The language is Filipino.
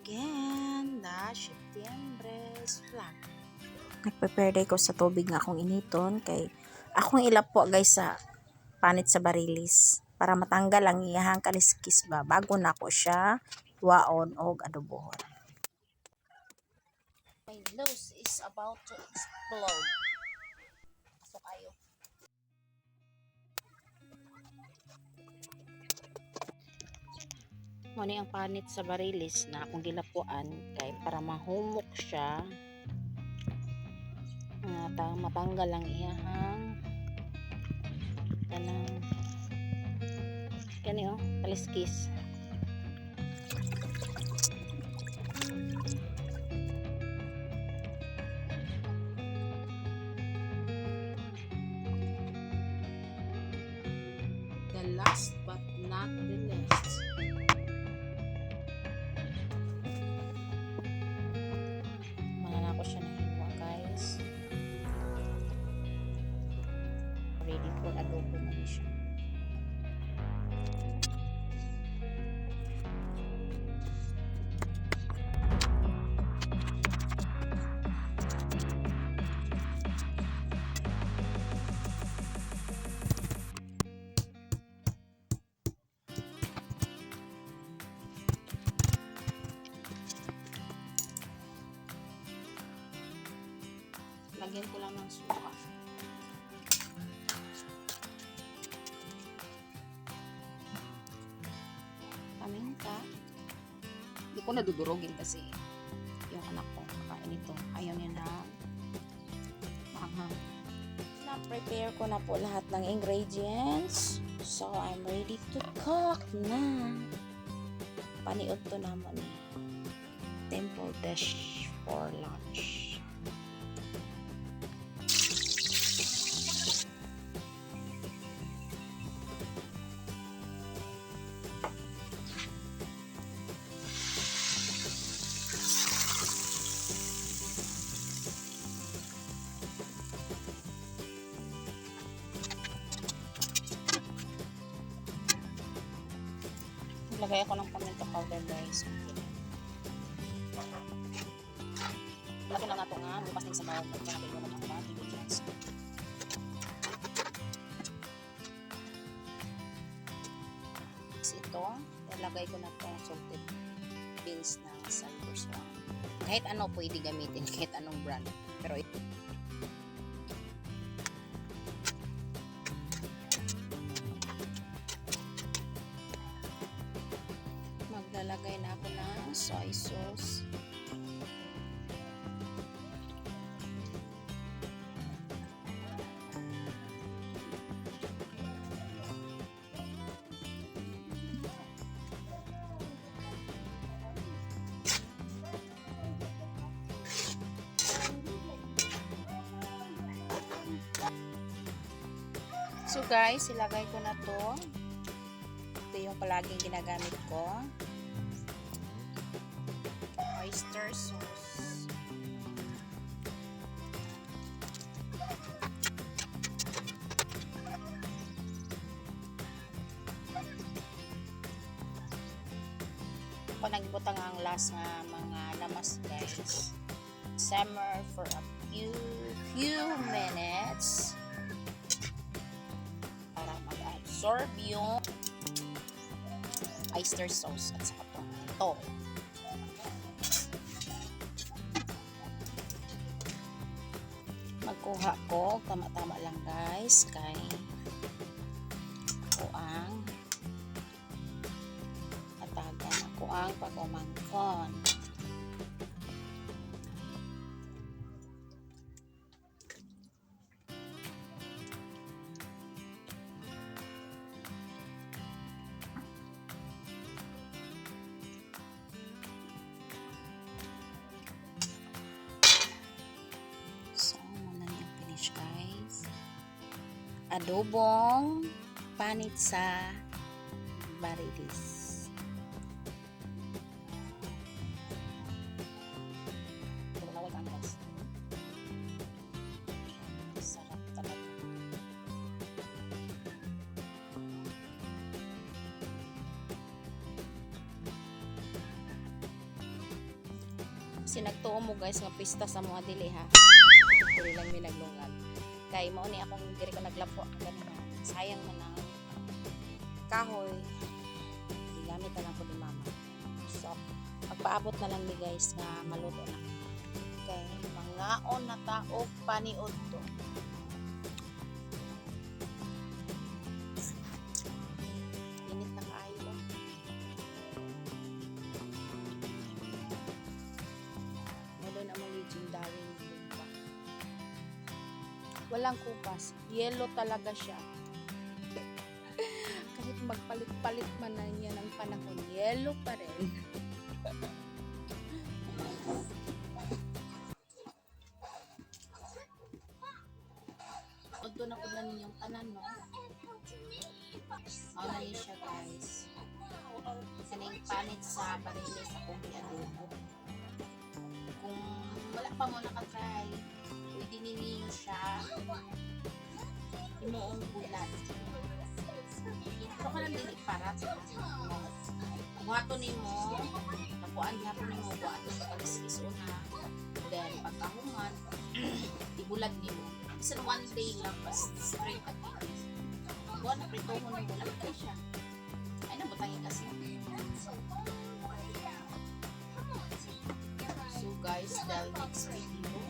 again, the Septiembre's vlog. Nagprepare day ko sa tubig nga akong initon kay akong ilap po guys sa panit sa barilis para matanggal ang iyahang kaliskis ba bago na ko siya waon og adobohon. My nose is about to explode. Muna ang panit sa barilis na akong gilapuan kay para mahumok siya. Nga ta matanggal ang iyahang kanang kani oh kaliskis. The last but not the least lagyan ko lang ng suka paminta hindi ko nadudurogin kasi yung anak ko kakain ito ayaw niya na maanghang Na-prepare ko na po lahat ng ingredients. So, I'm ready to cook na. Paniot to naman. Temple dish for lunch. Lagay ako ng paminta powder guys. Lagyan lang nato nga, bukas din sa bawang saka mo ng mga ingredients. Ito, ilagay ko na itong salted beans ng Silver Swan. Kahit ano pwede gamitin, kahit anong brand. Pero ito, maglalagay na ako ng soy sauce. So guys, ilagay ko na to. Ito yung palaging ginagamit ko. Oyster sauce. Ako nagbutang ang last nga mga lamas guys. Simmer for a few few minutes para mag-absorb yung oyster sauce at saka to. Ito. Magkuha ko, tama-tama lang guys, kay ako ang atagan ako ang pagumangkon. Adobong panit sa barilis. Laway ka guys. Sarap talaga. Kasi nagtuo mo guys nga pista sa mga dili ha. Dili lang mi naglungan. Kay mao ni akong diri ko naglapo ganun. Sayang man ang kahoy. Gigamit na lang ko ni mama. So, magpaabot na lang ni guys nga maluto na. Okay, mangaon na taog paniod to. Walang kupas. Yellow talaga siya. Kahit magpalit-palit man na niya ng panahon, yellow pa rin. Ito na ko na ninyong tanan, no? Mao na niya siya, guys. Kaning panit sa barili sa kong adobo. Kung wala pa mo nakatry, ninyo siya imuong bulat. Pero ka lang dili para sa Buhato ni mo, nakuan gihapon ni mo, buhato sa kalisis una. Then, pagkahuman, ibulag ni mo. Isa one day lang, pas straight at it. Buwan na prito mo ng bulag kayo siya. Ay, nabutangin kasi. So guys, the next video,